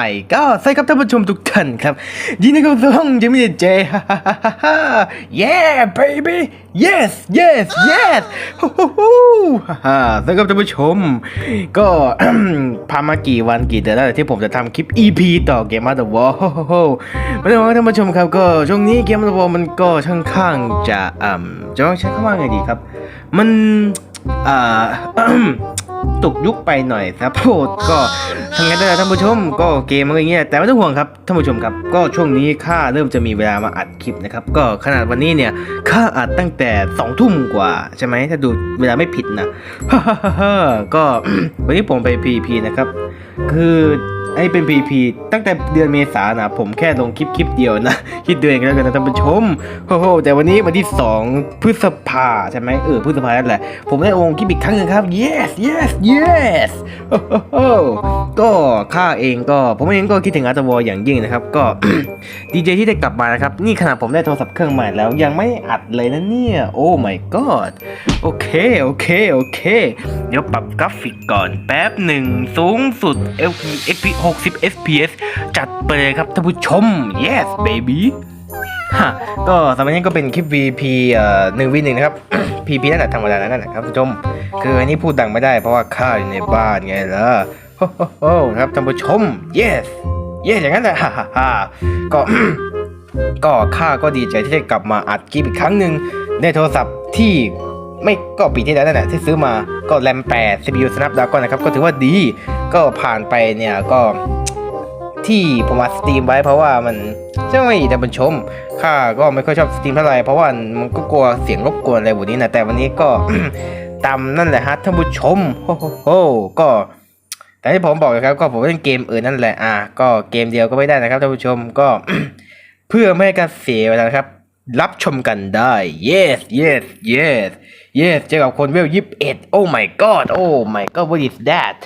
ไอ้ก็ใช่ครับท่านผู้ชมทุกท่านครับ ยินดีกับช่องจิมมี่เจฮ่าฮ่าฮ่าฮ่าฮ่า yeah baby yes yes yes ฮู้ฮู้ฮู้ฮ่าฮ่าใช่ครับท่านผู้ชม ก็ผ่านมากี่วันกี่เดือนแล้วที่ผมจะทำคลิป EP ต่อเกมมาเดอะวอลไม่ต้องว่าท่านผู้ชมครับก็ช่วงนี้เกมมาเดอะวอลมันก็ค่อนข้างจะอ่ำจะต้องใช้คำว่าไงดีครับ มันอ่า ตกยุคไปหน่อยครับโพดก็ทั้งนั้นนะท่านผู้ชม ก็เกมมันก็อย่างเงี้ยแต่ไม่ต้องห่วงครับท่านผู้ชมครับ ก็ช่วงนี้ข้าเริ่มจะมีเวลามาอัดคลิปนะครับก็ขนาดวันนี้เนี่ยข้าอัดตั้งแต่สองทุ่มกว่าใช่ไหมถ้าดูเวลาไม่ผิดนะก็วันนี้ผมไปพีพีนะครับ คือ ไอ้เป็น PVP ตั้งแต่เดือนเมษานะผมแค่ลงคลิปคลิปเดียวนะ คิดดูเองแล้วกันนะท่านผู้ชมโอ้โหแต่วันนี้วันที่ 2 พฤษภาใช่ไหมเออพฤษภานั่นแหละ ผมได้ลงค์คลิปอีกครั้งนึงครับ yes yes yes โอ้โหก็ข้าเองก็ ผมเองก็คิดถึงอาร์ตวออย่างยิ่งนะครับ ก็ดีเจที่ได้กลับมานะครับ นี่ขนาดผมได้โทรศัพท์เครื่องใหม่แล้วยังไม่อัดเลยนะเนี่ย โอ้ my god โอเคโอเคโอเค เดี๋ยวปรับกราฟิกก่อนแป๊บหนึ่งสูงสุด LP XP 60 FPS จัดไปเลยครับท่านผู้ชม yes baby ฮะก็สำหรับนี้ก็เป็นคลิป VP เอ่อหนึ่งวีหนึ่งนะครับ PP นั่นแหละธรรมดานั่นแหละครับท่านผู้ชม คืออันนี้พูดดังไม่ได้เพราะว่าข้าอยู่ในบ้านไงล่ะโอ้โหครับท่านผู้ชม yes yes อย่างนั้นแหละฮ่าฮ่าฮ่าก็ ก็ข้าก็ดีใจที่ได้กลับมาอัดคลิปอีกครั้งหนึ่งในโทรศัพท์ที่ ไม่ก็ปีที่แล้วนั่นแหละที่ซื้อมาก็แรม 8 CPU Snapdragon นะครับ ก็ถือว่าดีก็ผ่านไปเนี่ยก็ที่ผมอัดสตรีมไว้เพราะว่ามันใช่ไหมท่านชมข้าก็ไม่ค่อยชอบสตรีมเท่าไหร่เพราะว่ามันก็กลัวเสียงรบกวนอะไรแบบนี้นะแต่วันนี้ก็ตามนั่นแหละฮะท่านผู้ชมโอ้โหก็แต่ที่ผมบอกนะครับก็ผมเล่นเกมอื่นนั่นแหละอะก็เกมเดียวก็ไม่ได้นะครับท่านผู้ชมก็เพื่อไม่ให้การเสียเวลานะครับ รับชมกันได้ yes yes yes yes เจอกับคนเวลยิบเอ็ด oh my god oh my god what is that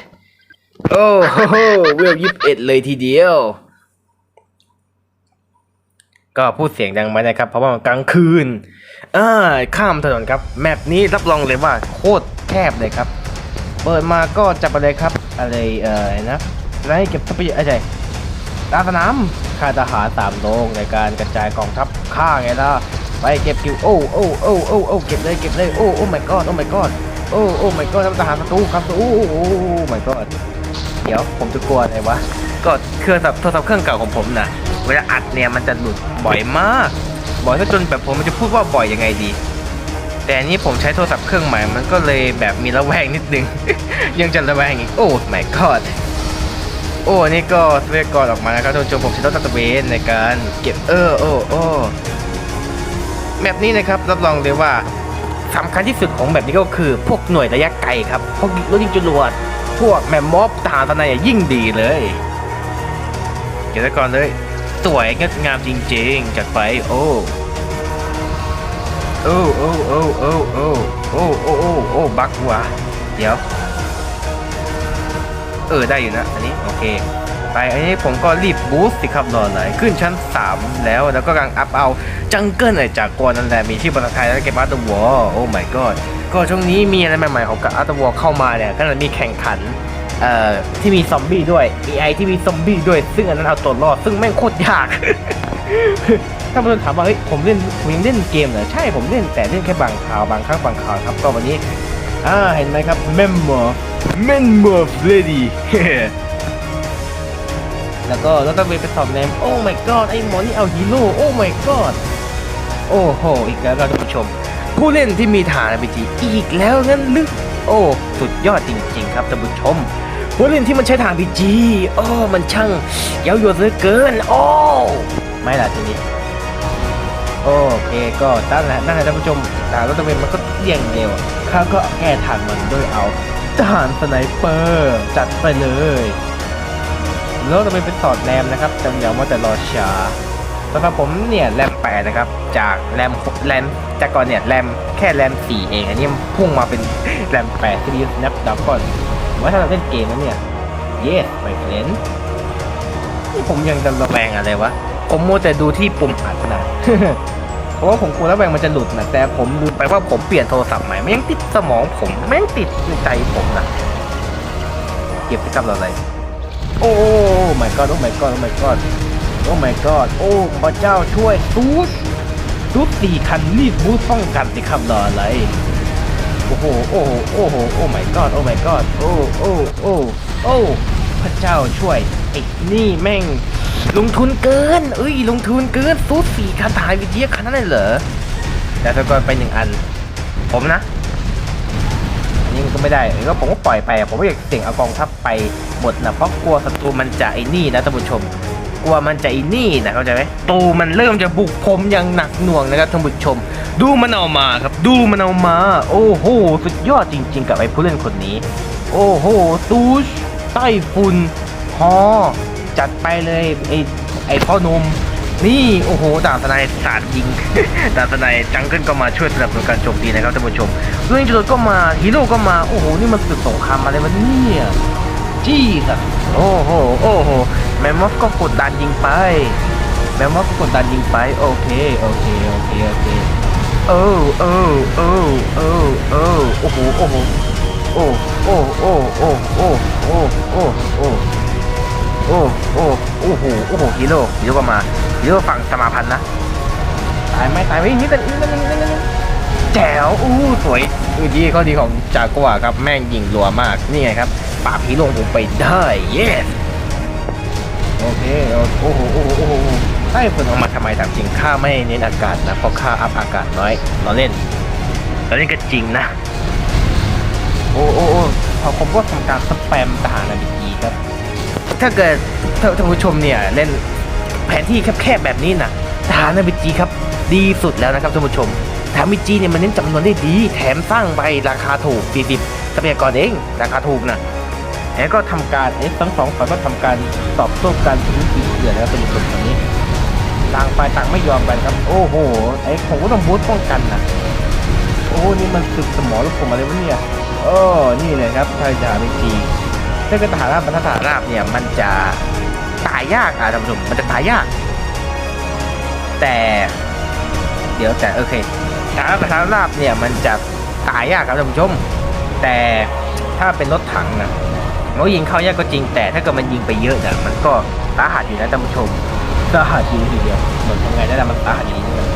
โอ้โหเวลยิบเอ็ดเลยทีเดียว ก็พูดเสียงดังไหมนะครับ เพราะว่ามันกลางคืนอ่าข้ามถนนครับ แมปนี้รับรองเลยว่าโคตรแคบเลยครับ เปิดมาก็จับอะไรครับ อะไรเอ่อนะไล่เก็บทรัพยากรอะไรตาสนามค่าทหารสามโรงในการกระจายกองทัพข้าไงล่ะ ไปเก็บคิวโอ้โอ้โอ้โอ้โอ้เก็บเลยเก็บเลยโอ้โอ้ my god โอ้ my god โอ้โอ้ my god ทหารศัตรูครับโอ้โอ้ my god เดี๋ยวผมจะกลัวอะไรวะก็เครื่องโทรศัพท์เครื่องเก่าของผมนะเวลาอัดเนี่ยมันจะหลุดบ่อยมาก บ่อยซะจนแบบผมมันจะพูดว่าบ่อยยังไงดี แต่อันนี้ผมใช้โทรศัพท์เครื่องใหม่มันก็เลยแบบมีระแวงนิดนึง ยังจะระแวงอีกโอ้ my god โอ้นี่ก็ทรัพยากรออกมานะครับท่านผู้ชมผมใช้รถตัดเวนในการเก็บเออโอ้โอ้ แมปนี้นะครับรับรองเลยว่าสำคัญที่สุดของแบบนี้ก็คือ พวกหน่วยระยะไกลครับ พวกรถยิงจรวด พวกแมมมอบทหารทนายยิ่งดีเลย เก็บไว้ก่อนเลย สวยงดงามจริงๆจัดไป โอ้โอ้โอ้โอ้โอ้โอ้โอ้โอ้โอ้โอ้บักว่ะเดี๋ยว เออได้อยู่นะ อันนี้ โอเค ไป อันนี้ผมก็รีบบูสต์สิครับรอหน่อยขึ้นชั้น 3 แล้วแล้วก็กำลังอัพเอาจังเกิลไอจากกวนนั่นแหละมีที่ภาษาไทยแล้วเกมอาร์ตวอลโอ้ my god ก็ช่วงนี้มีอะไรใหม่ๆของกับอาร์ตวอลเข้ามาเนี่ยก็จะมีแข่งขันเอ่อที่มีซอมบี้ด้วย AI ที่มีซอมบี้ด้วย ซึ่งอันนั้นเอาตัวรอดซึ่งแม่งโคตรยาก ถ้ามันถามว่าเฮ้ยผมเล่นผมยังเล่นเกมเหรอใช่ผมเล่นแต่เล่นแค่บางคราวบางครั้งบางคราวครับก็วันนี้อ่าเห็นไหมครับ Member Member Lady แล้วก็แล้วต้องไปสอบแนมโอ้ my god ไอ้หมอนี่เอาฮีโร่โอ้ my god โอ้โห อีกแล้วครับท่านผู้ชม ผู้เล่นที่มีฐานอ p g อีกแล้วงั้นลึกโอ้สุดยอดจริง ๆ ครับท่านผู้ชมผู้เล่นที่มันใช้ฐาน RPG โอ้มันช่างเย้ายวนเหลือเกิน โอ้ไม่ล่ะทีนี้โอเคก็ตั้งแหละนั่นแหละท่านผู้ชมแต่รถตะเวนมันก็เยี่ยงเดียวข้าก็แก้ทางมันด้วยเอาทหารสไนเปอร์ จัดไปเลย แล้วตะเวนเป็นสอดแรมนะครับจำอย่าว่าแต่รอช้าสำหรับผมเนี่ยแรมแปดนะครับ จากแรมแรมจากก่อนเนี่ยแรมแค่แรมสี่เองอันนี้พุ่งมาเป็นแรมแปดที่ดีนับดับก่อนว่าถ้าเราเล่นเกมแล้วเนี่ย yes my friend นี่ผมยังจะระแวงอะไรวะผมมัวแต่ดูที่ปุ่มอัดนะเพราะว่าผมกลัวแล้วแวงมันจะหลุดนะแต่ผมลืมไปว่าผมเปลี่ยนโทรศัพท์ใหม่มันยังติดสมองผมแม่งติดในใจผมนะเก็บไปกับเราเลย โอ้ my god โอ้ my god โอ้ my god โอ้ my god โอ้พระเจ้าช่วยซูสซูสสี่คันรีบบูสป้องกันสิครับรออะไรโอ้โหโอ้โหโอ้โหโอ้ my god โอ้ my god โอ้โอ้โอ้โอ้พระเจ้าช่วยไอ้นี่แม่ง ลงทุนเกินเอ้ยลงทุนเกินซูสสี่คันถ่ายวิทยาคันนั้นเลยเหรอแต่ถ้าก่อนไปหนึ่งอัน ผมนะ นี้มันก็ไม่ได้ก็ผมก็ปล่อยไป ผมไม่อยากเสี่ยงเอากองทัพไปหมดนะเพราะกลัวศัตรูมันจะไอ้นี่นะท่านผู้ชม กลัวมันจะไอ้นี่นะเข้าใจไหมตูมันเริ่มจะบุกผมอย่างหนักหน่วงนะครับท่านผู้ชม ดูมันเอามาครับ ดูมันเอามา โอ้โหสุดยอดจริง ๆ กับไอ้ผู้เล่นคนนี้ โอ้โหตูชไต้ฝุ่นฮอจัดไปเลยไอ้ไอ้พ่อหนม นี่ โอ้โหดาบสนายสาดยิง ดาบสนายจังเกิลก็มาช่วยสนับสนุนการโจมตีนะครับท่านผู้ชมเรื่องจุดก็มาฮีโร่ก็มา โอ้โห นี่มันสุดสงครามอะไรวะเนี่ยจี้สัสโอ้โห โอ้โห แมมมอฟก็กดดันยิงไป แมมมอฟก็กดดันยิงไป โอเค โอเค โอเค โอเค โอ้โอ้โอ้โอ้โอ้โอ้โห โอ้โห โอ้ โอ้ โอ้ โอ้ โอ้ โอ้ อ้โอ้โหโอ้โหฮีโร่ฮีโร่ก็มาฮีโร่ฝั่งสมาพันธ์นะตายไหมตายไหมนี่กันนี่กันนี่กันแจ๋วอู้สวยอือดีข้อดีของจากัวครับแม่งยิงรัวมากนี่ไงครับปราบฮีโร่ผมไปได้ yes โอเคโอ้โหโอ้โหโอ้โหใต้ฝนออกมาทำไมถามจริงข้าไม่เน้นอากาศนะเพราะข้าอัพอากาศน้อยเราเล่นเราเล่นก็จริงนะโอ้โอ้โอ้พอผมก็ทำการสแปมทหารอเมริกีครับ ถ้าเกิดท่านผู้ชมเนี่ยเล่นแผนที่แคบๆแบบนี้นะทหารนาบิจีครับดีสุดแล้วนะครับท่านผู้ชมทหารบิจีเนี่ยมันเน้นจำนวนได้ดี แถมสร้างไปราคาถูก 40ทรัพยากรเองราคาถูกนะแล้วก็ทำการเอ๊ะทั้งสองฝ่ายก็ทำการตอบโต้การทิ้งปีเสือแล้วท่านผู้ชมตอนนี้ต่างฝ่ายต่างไม่ยอมกันครับ โอ้โหไอ้ผมก็ต้องบูทป้องกันนะโอ้นี่มันศึกสมอรบผมอะไรวะเนี่ยโอ้นี่เลยครับทหาบิจี ถ้าเกิดทหารราบบรรทัดฐานราบเนี่ยมันจะตายยากอะท่านผู้ชมมันจะตายยาก แต่เดี๋ยวแต่โอเคทหารบรรทัดราบเนี่ยมันจะตายยากครับท่านผู้ชม แต่ถ้าเป็นรถถังนะมันยิงเข้ายากก็จริง แต่ถ้าเกิดมันยิงไปเยอะเนี่ยมันก็สาหัสอยู่นะท่านผู้ชมสาหัสอยู่ทีเดียวเหมือนทำไงได้แล้วมันสาหัสอย่างนี้เหมือนกัน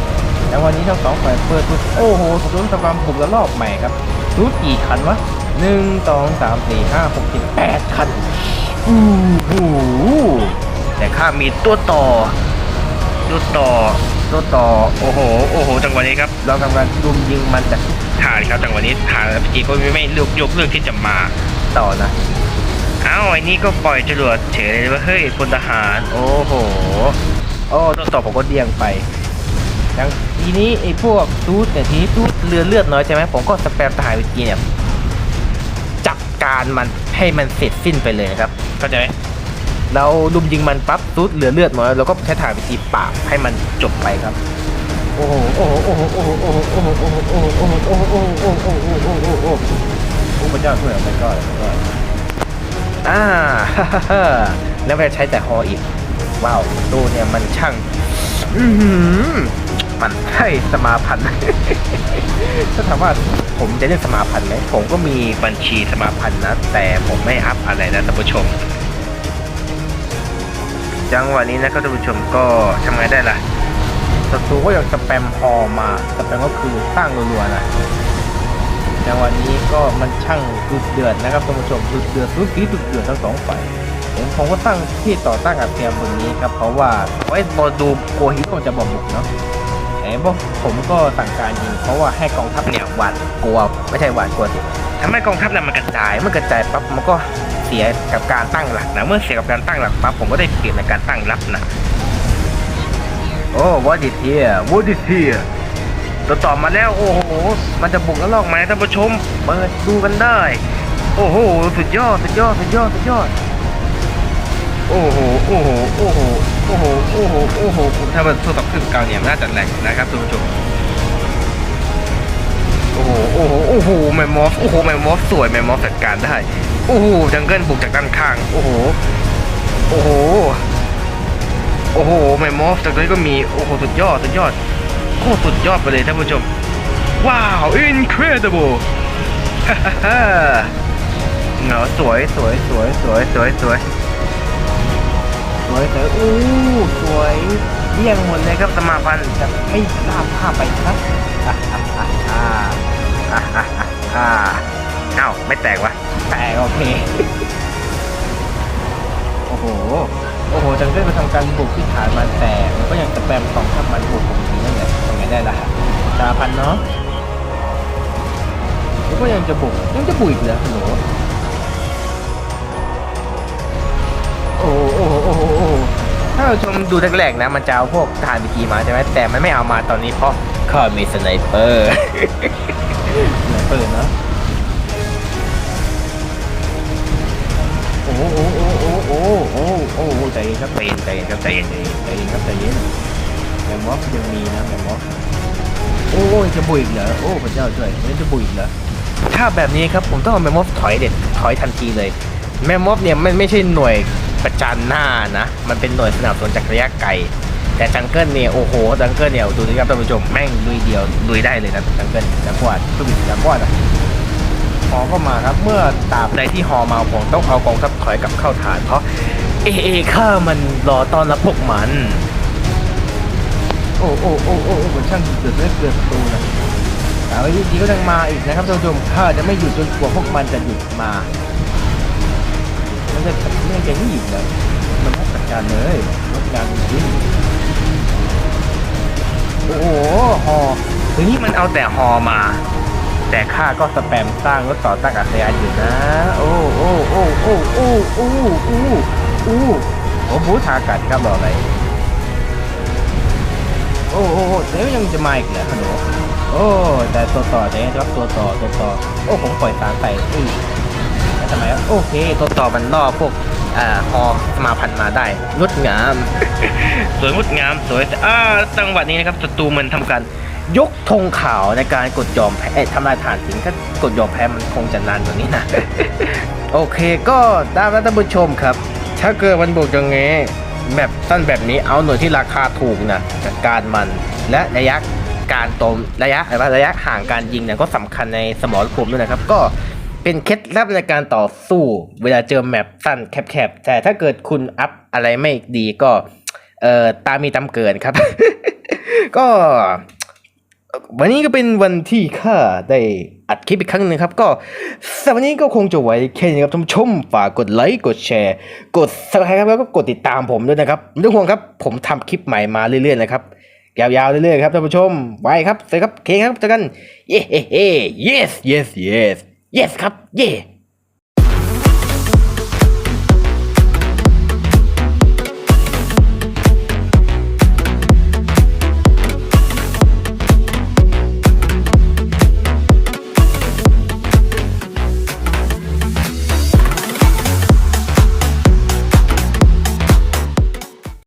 แล้ววันนี้ทั้งสองฝ่ายเปิดปุ๊บโอ้โหสมรสกรรมบุกระลอกใหม่ครับรู้กี่คันวะ หนึ่งสองสามสี่ห้าหกเจ็ดแปดคันอู้หูแต่ข้ามีตัวต่อตัวต่อตัวต่อโอ้โหโอ้โหจังหวะนี้ครับเราทำการรุมยิงมันจากฐานครับจังหวะนี้ฐานพีก็ไม่เลือกยกเลือกที่จะมาต่อนะเอ้าไอ้นี่ก็ปล่อยจรวดเฉยเลยว่าเฮ้ยพลทหาร โอ้โหโอ้ตัวต่อผมก็เดียงไปอย่างทีนี้ไอ้พวกซูดเนี่ยทีนี้ซูดเรือเลือดน้อยใช่ไหมผมก็สแปมทหารวิกีเนี่ยจัด การมันให้มันเสร็จสิ้นไปเลยครับ เข้าใจไหมเราลุมยิงมันปั๊บซุดเหลือเลือดน้อยเราก็ใช้ถ่านวิธีปราบให้มันจบไปครับโอ้โหโอ้โหโอ้โหโอ้โหโอ้โหโอ้โหโอ้โหโอ้โหโอ้โหโอ้โหโอ้โหโอ้โหโอ้โหโอ้โหโอ้โหโอ้โหโอ้พระเจ้าช่วยมันก็ก็อ่าฮ่าฮ่าฮ่าแล้วไปใช้แต่ฮออีกว้าวดูเนี่ยมันช่าง อือหือ มันใช่สมาพันธ์ ถ้าถามว่าผมจะเล่นสมาพันธ์ไหมผมก็มีบัญชีสมาพันธ์นะ แต่ผมไม่อัพอะไรนะท่านผู้ชม จังหวะนี้นะครับท่านผู้ชมก็ทำไงได้ล่ะศัตรูก็อยังสแปมฮอมาสแปมก็คือสร้างรัวๆนะจังหวะนี้ก็มันช่างดุเดือดนะครับท่านผู้ชมดุเดือดสุดสีดุเดือดทั้งสองฝ่ายผมผมก็ตั้งที่ต่อตั้งอัดเทียมบนนี้ครับเพราะว่าไว้บอดูโกฮิโตจะบอกบุกเนาะ พวกผมก็สั่งการยิงเพราะว่าให้กองทัพเนี่ยหวาดกลัวไม่ใช่หวาดกลัวสิทำให้กองทัพเนี่ยมันกระจายเมื่อกระจายปั๊บมันก็เสียกับการตั้งหลักนะเมื่อเสียกับการตั้งหลักปั๊บผมก็ได้เปลี่ยนในการตั้งรับนะโอ้ what is here what is here ตัวต่อมาแล้วโอ้โห มันจะบุกแล้วลอกไหมท่านผู้ชมเปิดดูกันได้ โอ้โห สุดยอด สุดยอด สุดยอด สุดยอด โอ้โห โอ้โห โอ้โห โอ้โห โอ้โห โอ้โห ถ้ามันสู้กับครึ่งกลางเนี่ยน่าจะแหลกนะครับท่านผู้ชมโอ้โห โอ้โห โอ้โห แมมมอสโอ้โห แมมมอสสวย แมมมอสจัดการได้ โอ้โหจังเกิลบุกจากด้านข้าง โอ้โห โอ้โห โอ้โห แมมมอสจากนั้นก็มี โอ้โห สุดยอด สุดยอด โคตรสุดยอดไปเลยท่านผู้ชม ว้าว incredible ฮ่าฮ่าฮ่าเหงาสวย สวย สวย สวย สวย สวย วยสวยอู้สวยเยี่ยงหมดเลยครับสมาพันธ์จะไม่ลาบผ้าไปครับอ่าอ่าอ่าอ่าอ่าอ่าอ่าเอ้าไม่แตกวะแตกโอเคโอ้โหโอ้โหจังเกิลมาทำการบุกที่ฐานมันแต่มันก็ยังสแปมสองข้ามมันบุกผมทีนั่นแหละทำไงได้ล่ะสาพันเนาะแล้วก็ยังจะบุกยังจะบุกอีกเหรอฮัลโหล โอ้โอ้โอ้โอ้ถ้าเราชมดูแรกๆนะ มันจะเอาพวกทหารบีกีมาใช่ไหมแต่มันไม่เอามาตอนนี้เพราะข้ามีสไนเปอร์สไนเปอร์นะโอ้โหโอ้โอ้โอ้โอ้โอ้ใจเย็นครับใจเย็นใจเย็นครับใจเย็นใจเย็นครับใจเย็นแมมมอสยังมีนะแมมมอสโอ้จะบุยอีกเหรอโอ้พระเจ้าช่วยมันจะบุยอีกเหรอถ้าแบบนี้ครับผมต้องเอาแมมมอสถอยเด็ดถอยทันทีเลยแมมมอสเนี่ยมันไม่ใช่หน่วย ประจันหน้านะ มันเป็นหน่วยสนับสนุนจากระยะไกล แต่จังเกิลเนี่ยโอ้โหจังเกิลเนี่ยดูสิครับท่านผู้ชมแม่งลุยเดียวลุยได้เลยนะจังเกิลจังกวาดทุบิจังกวาดอะฮอก็มาครับเมื่อตราบใดที่ฮอมาผมต้องเอากองทัพถอยกลับเข้าฐาน เพราะเอเอข้ามันรอต้อนรับพวกมัน โอ้โอ้โอ้โอ้โอ้ผมช่างเดือดเลือดเกินประตูนะแต่ว่าดีก็ยังมาอีกนะครับท่านผู้ชมข้าจะไม่หยุดจนกว่าพวกมันจะหยุดมา มันจะไม่จะไม่หยุดเลยมันต้องจัดการเลยจัดการจริงโอ้โหฮอทีนี้มันเอาแต่ฮอมา แต่ข้าก็สแปมสร้างรถต่อต้านอากาศยานอยู่นะ โอ้โอ้โอ้โอ้โอ้โอ้โอ้โอ้โอ้บูทาอากาศครับบอกอะไรโอ้โอ้โอ้เดี๋ยวยังจะมาอีกเหรอฮัลโหลโอ้แต่ตัวต่อแต่รับตัวต่อตัวต่อโอ้ผมปล่อยสารใส่อือ แล้วทำไมวะโอเค ตัวต่อมันล่อพวกอ่าฮอสมาพันธ์มาได้งดงาม สวยงดงามสวยอ่าจังหวะนี้นะครับศัตรูมันทำการยกธงขาวในการกดยอมแพ้เอ้ยทำลายฐานสิงถ้ากดยอมแพ้มันคงจะนานกว่านี้นะ โอเคก็ตามนั้นท่านผู้ชมครับ ถ้าเกิดมันบุกอย่างงี้แบบสั้นแบบนี้เอาหน่วยที่ราคาถูกนะจัดการมันและระยะการโตมระยะอะไรวะระยะห่างการยิงเนี่ยก็สำคัญในสมรภูมิด้วยนะครับ ก็ เป็นเคล็ดลับในการต่อสู้ เวลาเจอแมปสั้นแคบๆแต่ถ้าเกิดคุณอัพอะไรไม่ดีก็เอ่อตามมีตามเกินครับ ก็ วันนี้ก็เป็นวันที่ข้าได้อัดคลิปอีกครั้งหนึ่งครับ ก็สำหรับวันนี้ก็คงจะไว้แค่นี้ครับท่านผู้ชมฝากกดไลค์กดแชร์ กด subscribe ครับแล้วก็กดติดตามผมด้วยนะครับไม่ต้องห่วงครับ ผมทำคลิปใหม่มาเรื่อยๆนะครับยาวๆเรื่อยๆครับท่านผู้ชมไว้ครับสวัสดีครับเคครับเจอกันเย้เฮ้ yes yes yes yes ครับ เย้